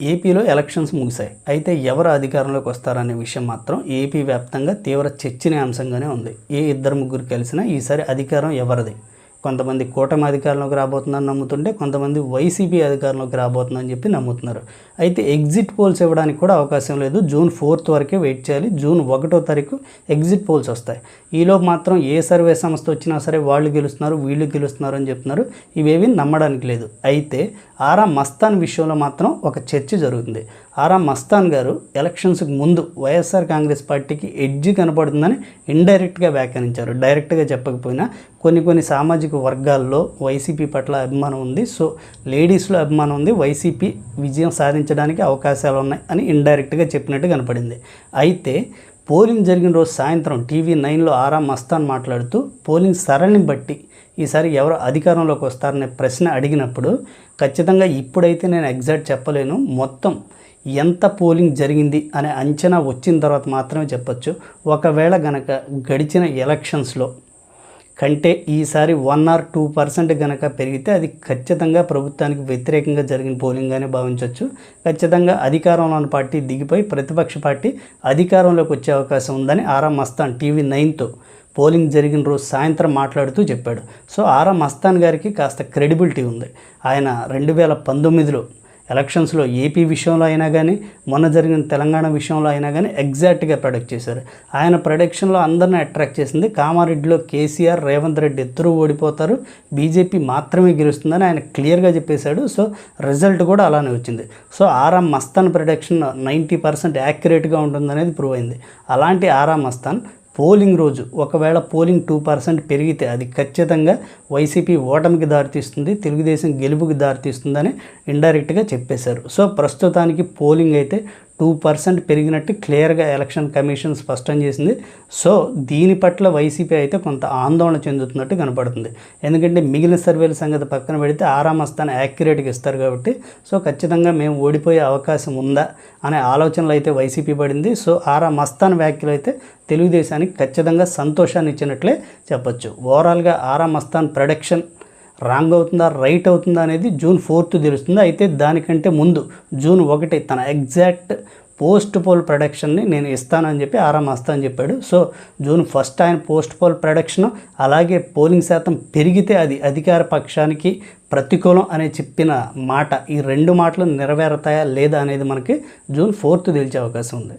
ఏపీలో ఎలక్షన్స్ ముగిశాయి. అయితే ఎవరు అధికారంలోకి వస్తారనే విషయం మాత్రం ఏపీ వ్యాప్తంగా తీవ్ర చర్చనీయాంశంగానే ఉంది. ఏ ఇద్దరు ముగ్గురు కలిసినా ఈసారి అధికారం ఎవరిది? కొంతమంది కూటమి అధికారంలోకి రాబోతుందని నమ్ముతుంటే కొంతమంది వైసీపీ అధికారంలోకి రాబోతుందని చెప్పి నమ్ముతున్నారు. అయితే ఎగ్జిట్ పోల్స్ ఇవ్వడానికి కూడా అవకాశం లేదు. జూన్ ఫోర్త్ వరకే వెయిట్ చేయాలి. జూన్ ఒకటో తారీఖు ఎగ్జిట్ పోల్స్ వస్తాయి. ఈలో మాత్రం ఏ సర్వే సంస్థ వచ్చినా సరే వాళ్ళు గెలుస్తున్నారు వీళ్ళు గెలుస్తున్నారు అని చెప్తున్నారు. ఇవేవి నమ్మడానికి లేదు. అయితే ఆరా మస్తాన్ విషయంలో మాత్రం ఒక చర్చ జరుగుతుంది. ఆరా మస్తాన్ గారు ఎలక్షన్స్కి ముందు వైఎస్ఆర్ కాంగ్రెస్ పార్టీకి ఎడ్జి కనపడుతుందని ఇండైరెక్ట్గా వ్యాఖ్యానించారు. డైరెక్ట్గా చెప్పకపోయినా కొన్ని కొన్ని సామాజిక వర్గాల్లో వైసీపీ పట్ల అభిమానం ఉంది. సో లేడీస్లో అభిమానం ఉంది. వైసీపీ విజయం సాధించడానికి అవకాశాలు ఉన్నాయి అని ఇండైరెక్ట్గా చెప్పినట్టు కనపడింది. అయితే పోలింగ్ జరిగిన రోజు సాయంత్రం టీవీ నైన్లో ఆరా మస్తాన్ మాట్లాడుతూ పోలింగ్ సరళిని బట్టి ఈసారి ఎవరు అధికారంలోకి వస్తారనే ప్రశ్న అడిగినప్పుడు ఖచ్చితంగా ఇప్పుడైతే నేను ఎగ్జాక్ట్ చెప్పలేను. మొత్తం ఎంత పోలింగ్ జరిగింది అనే అంచనా వచ్చిన తర్వాత మాత్రమే చెప్పొచ్చు. ఒకవేళ గనక గడిచిన ఎలక్షన్స్లో కంటే ఈసారి వన్ ఆర్ టూ పర్సెంట్ గనక పెరిగితే అది ఖచ్చితంగా ప్రభుత్వానికి వ్యతిరేకంగా జరిగిన పోలింగ్గానే భావించవచ్చు ఖచ్చితంగా అధికారంలోని పార్టీ దిగిపోయి ప్రతిపక్ష పార్టీ అధికారంలోకి వచ్చే అవకాశం ఉందని ఆరా మస్తాన్ టీవీ నైన్తో పోలింగ్ జరిగిన రోజు సాయంత్రం మాట్లాడుతూ చెప్పాడు. సో ఆరా మస్తాన్ గారికి కాస్త క్రెడిబిలిటీ ఉంది. ఆయన రెండు వేల పంతొమ్మిదిలో ఎలక్షన్స్లో ఏపీ విషయంలో అయినా కానీ మొన్న జరిగిన తెలంగాణ విషయంలో అయినా కానీ ఎగ్జాక్ట్గా ప్రొడక్ట్ చేశారు. ఆయన ప్రొడక్షన్లో అందరిని అట్రాక్ట్ చేసింది. కామారెడ్డిలో కేసీఆర్ రేవంత్ రెడ్డి ఇద్దరు ఓడిపోతారు. బీజేపీ మాత్రమే గెలుస్తుందని ఆయన క్లియర్గా చెప్పేశాడు. సో రిజల్ట్ కూడా అలానే వచ్చింది. So Aaram Mastan production ninety percent యాక్యురేట్గా ఉంటుందనేది ప్రూవ్ అయింది. అలాంటి ఆరామ్ మస్తాన్ పోలింగ్ రోజు ఒకవేళ పోలింగ్ టూ పర్సెంట్ పెరిగితే అది ఖచ్చితంగా వైసీపీ ఓటమికి దారితీస్తుంది తెలుగుదేశం గెలుపుకి దారితీస్తుందని ఇండైరెక్ట్గా చెప్పేశారు. సో ప్రస్తుతానికి పోలింగ్ అయితే టూ పర్సెంట్ పెరిగినట్టు క్లియర్గా ఎలక్షన్ కమిషన్ స్పష్టం చేసింది. సో దీని పట్ల వైసీపీ అయితే కొంత ఆందోళన చెందుతున్నట్టు కనపడుతుంది. ఎందుకంటే మిగిలిన సర్వేల సంగతి పక్కన పెడితే ఆరామస్థానం యాక్యురేట్గా ఇస్తారు కాబట్టి సో ఖచ్చితంగా మేము ఓడిపోయే అవకాశం ఉందా అనే ఆలోచనలు అయితే వైసీపీ పడింది. సో ఆరా మస్తాన్ వ్యాఖ్యలు అయితే తెలుగుదేశానికి ఖచ్చితంగా సంతోషాన్ని ఇచ్చినట్లే చెప్పొచ్చు. ఓవరాల్గా ఆరా మస్తాన్ ప్రొడక్షన్ రాంగ్ అవుతుందా రైట్ అవుతుందా అనేది జూన్ ఫోర్త్ తెలుస్తుంది. అయితే దానికంటే ముందు జూన్ ఒకటి తన ఎగ్జాక్ట్ పోస్ట్ పోల్ ప్రొడక్షన్ని నేను ఇస్తానని చెప్పి ఆరామ్ అని చెప్పాడు. సో జూన్ ఫస్ట్ ఆయన పోస్ట్ పోల్ ప్రొడక్షన్ అలాగే పోలింగ్ శాతం పెరిగితే అది అధికార పక్షానికి ప్రతికూలం అనే చెప్పిన మాట ఈ రెండు మాటలు నెరవేరుతాయా లేదా అనేది మనకి జూన్ ఫోర్త్ తెలిసే అవకాశం ఉంది.